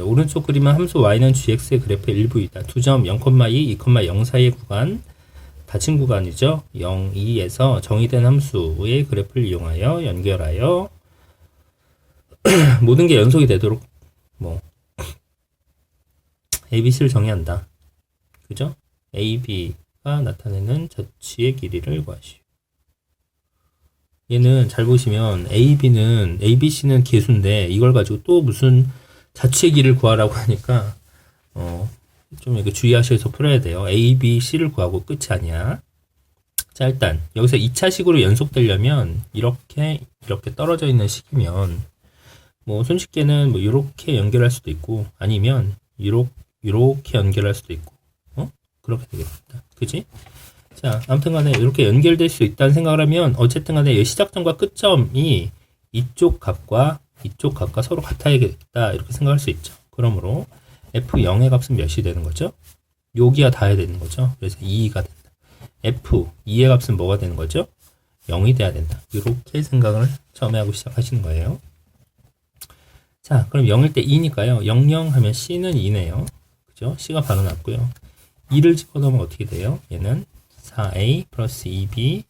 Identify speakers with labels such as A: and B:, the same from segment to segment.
A: 오른쪽 그림은 함수 y는 gx의 그래프의 일부이다. 두 점 0,2, 2,0 사이의 구간, 닫힌 구간이죠. 0, 2에서 정의된 함수의 그래프를 이용하여 연결하여 모든 게 연속이 되도록 뭐 ABC를 정의한다. 그죠? AB가 나타내는 자취의 길이를 구하시오. 얘는 잘 보시면 AB는 ABC는 계수인데 이걸 가지고 또 무슨 길을 구하라고 하니까 어, 좀 이렇게 주의하셔서 풀어야 돼요. A, B, C를 구하고 끝이 아니야. 자, 일단 여기서 2차식으로 연속되려면 이렇게 이렇게 떨어져 있는 식이면 뭐 손쉽게는 뭐 이렇게 연결할 수도 있고 아니면 이렇게 이렇게 연결할 수도 있고 어? 그렇게 되겠다. 그지? 자, 아무튼 간에 이렇게 연결될 수 있다는 생각을 하면 어쨌든 간에 이 시작점과 끝점이 이쪽 값과 이쪽 값과 서로 같아야겠다 이렇게 생각할 수 있죠. 그러므로 F0의 값은 몇이 되는 거죠? 여기가 닿아야 되는 거죠. 그래서 2가 된다. F2의 값은 뭐가 되는 거죠? 0이 돼야 된다. 이렇게 생각을 처음에 하고 시작하시는 거예요. 자, 그럼 0일 때 2니까요. 00 하면 C는 2네요. 그죠? C가 바로 났고요. 2를 집어넣으면 어떻게 돼요? 얘는 4A 플러스 2B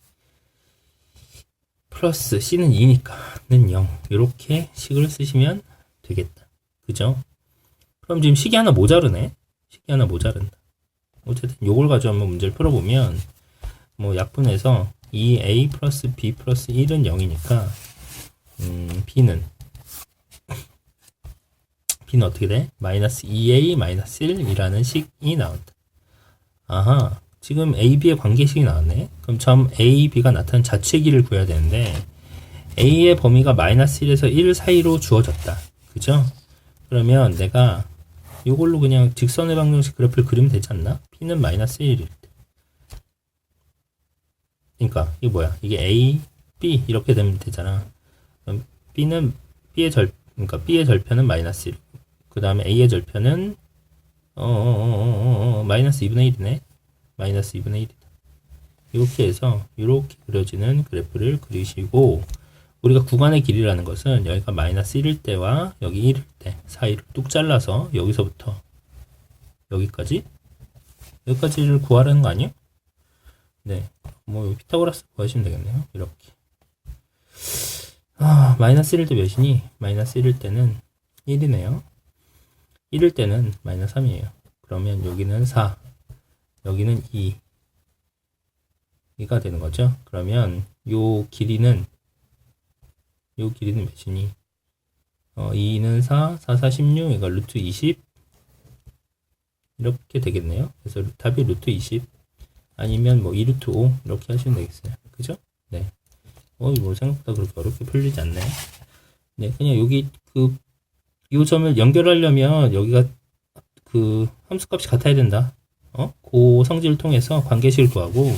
A: 플러스 C는 2니까는 0. 이렇게 식을 쓰시면 되겠다. 그죠? 그럼 지금 식이 하나 모자르네? 식이 하나 모자른다. 어쨌든 요걸 가지고 한번 문제를 풀어보면 뭐 약분해서 2A 플러스 B 플러스 1은 0이니까 음, B는 B는 어떻게 돼? 마이너스 2A 마이너스 1이라는 식이 나온다. 아하, 지금 A, B의 관계식이 나왔네. 그럼 점 A, B가 나타낸 자취의 길을 구해야 되는데 A의 범위가 마이너스 1에서 1 사이로 주어졌다. 그죠? 그러면 내가 이걸로 그냥 직선의 방정식 그래프를 그리면 되지 않나? B는 마이너스 1일 때. 그러니까 이게 뭐야? 이게 A, B 이렇게 되면 되잖아. 그럼 B는 B의 절, 그러니까 B의 절편은 마이너스 1. 그 다음에 A의 절편은 어, 어, 어, 어, 어, 마이너스 2분의 1이네. 마이너스 2분의 1이다. 이렇게 해서 이렇게 그려지는 그래프를 그리시고 우리가 구간의 길이라는 것은 여기가 마이너스 1일 때와 여기 1일 때 사이를 뚝 잘라서 여기서부터 여기까지 여기까지를 구하라는 거 아니에요? 네. 뭐 피타고라스 구하시면 되겠네요. 이렇게. 아, 마이너스 1일 때 몇이니? 마이너스 1일 때는 1이네요. 1일 때는 마이너스 3이에요. 그러면 여기는 4, 여기는 2. 2가 되는 거죠. 그러면 요 길이는 요 길이는 몇이니? 어, 2는 4, 4, 4, 16, 이거 루트 20 이렇게 되겠네요. 그래서 답이 루트 20 아니면 뭐 2루트 5 이렇게 하시면 되겠어요. 그죠? 네. 어, 이거 생각보다 그렇게 어렵게 풀리지 않네. 네, 그냥 여기 그, 이 점을 연결하려면 여기가 그 함수값이 같아야 된다. 어? 그 성질을 통해서 관계식을 구하고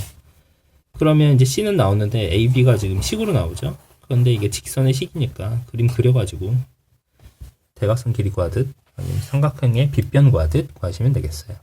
A: 그러면 이제 C는 나오는데 A, B가 지금 식으로 나오죠. 그런데 이게 직선의 식이니까 그림 그려가지고 대각선 길이 구하듯 아니면 삼각형의 빗변 구하듯 구하시면 되겠어요.